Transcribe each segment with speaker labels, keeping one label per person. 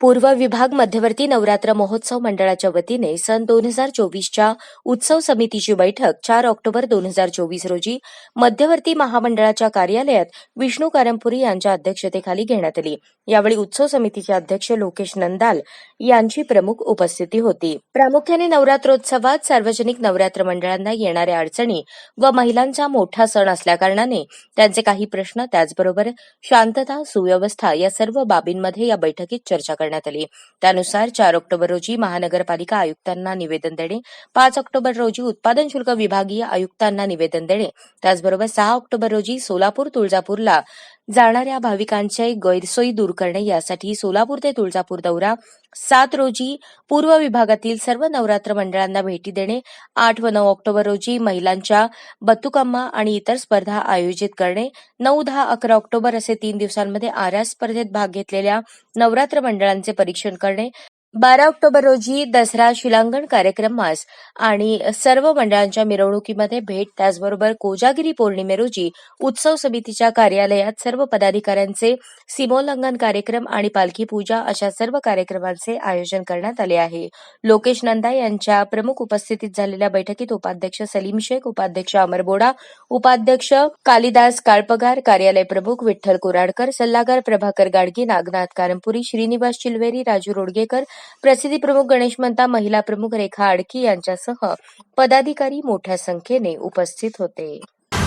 Speaker 1: पूर्व विभाग मध्यवर्ती नवरात्र महोत्सव मंडळाच्या वतीने सन दोन हजार चोवीसच्या उत्सव समितीची बैठक चार ऑक्टोबर दोन हजार चोवीस रोजी मध्यवर्ती महामंडळाच्या कार्यालयात विष्णू कारंपुरी यांच्या अध्यक्षतेखाली घेण्यात आली. यावेळी उत्सव समितीचे अध्यक्ष लोकेश नंदाल यांची प्रमुख उपस्थिती होती. प्रामुख्याने नवरात्रोत्सवात सार्वजनिक नवरात्र मंडळांना येणाऱ्या अडचणी व महिलांचा मोठा सण असल्याकारणाने त्यांचे काही प्रश्न त्याचबरोबर शांतता सुव्यवस्था या सर्व बाबींमध्ये या बैठकीत चर्चा करण्यात आली. त्यानुसार चार ऑक्टोबर रोजी महानगरपालिका आयुक्तांना निवेदन देणे पाच ऑक्टोबर रोजी उत्पादन शुल्क विभागीय आयुक्तांना निवेदन देणे त्याचबरोबर सहा ऑक्टोबर रोजी सोलापूर तुळजापूरला जाणाऱ्या भाविकांचे गैरसोयी दूर करणे यासाठी सोलापूर ते तुळजापूर दौरा. सात रोजी पूर्व विभागातील सर्व नवरात्र मंडळांना भेटी देणे. आठ व नऊ ऑक्टोबर रोजी महिलांच्या बत्तुकम्मा आणि इतर स्पर्धा आयोजित करणे. नऊ दहा अकरा ऑक्टोबर असे तीन दिवसांमध्ये आर्या स्पर्धेत भाग घेतलेल्या नवरात्र मंडळांचे परीक्षण करणे. बारा ऑक्टोबर रोजी दसरा शिलांगण कार्यक्रमास आणि सर्व मंडळांच्या मिरवणुकीमध्ये भेट त्याचबरोबर कोजागिरी पौर्णिमे रोजी उत्सव समितीच्या कार्यालयात सर्व पदाधिकाऱ्यांचे सीमोल्लंघन कार्यक्रम आणि पालखी पूजा अशा सर्व कार्यक्रमांचे आयोजन करण्यात आले आहे. लोकेश नंदा यांच्या प्रमुख उपस्थितीत झालेल्या बैठकीत उपाध्यक्ष सलीम शेख उपाध्यक्ष अमर बोडा उपाध्यक्ष कालिदास काळपगार कार्यालय प्रमुख विठ्ठल कुराडकर सल्लागार प्रभाकर गाडगी नागनाथ कारंपुरी श्रीनिवास चिलवेरी राजू रोडगेकर प्रसिद्धी प्रमुख गणेश मंता महिला प्रमुख रेखा आडकी यांच्यासह पदाधिकारी मोठ्या संख्येने उपस्थित होते.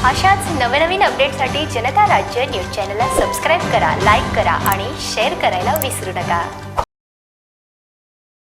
Speaker 2: अशाच नवनवीन अपडेटसाठी जनता राज्य न्यूज चॅनलला सबस्क्राईब करा लाईक करा आणि शेअर करायला विसरू नका.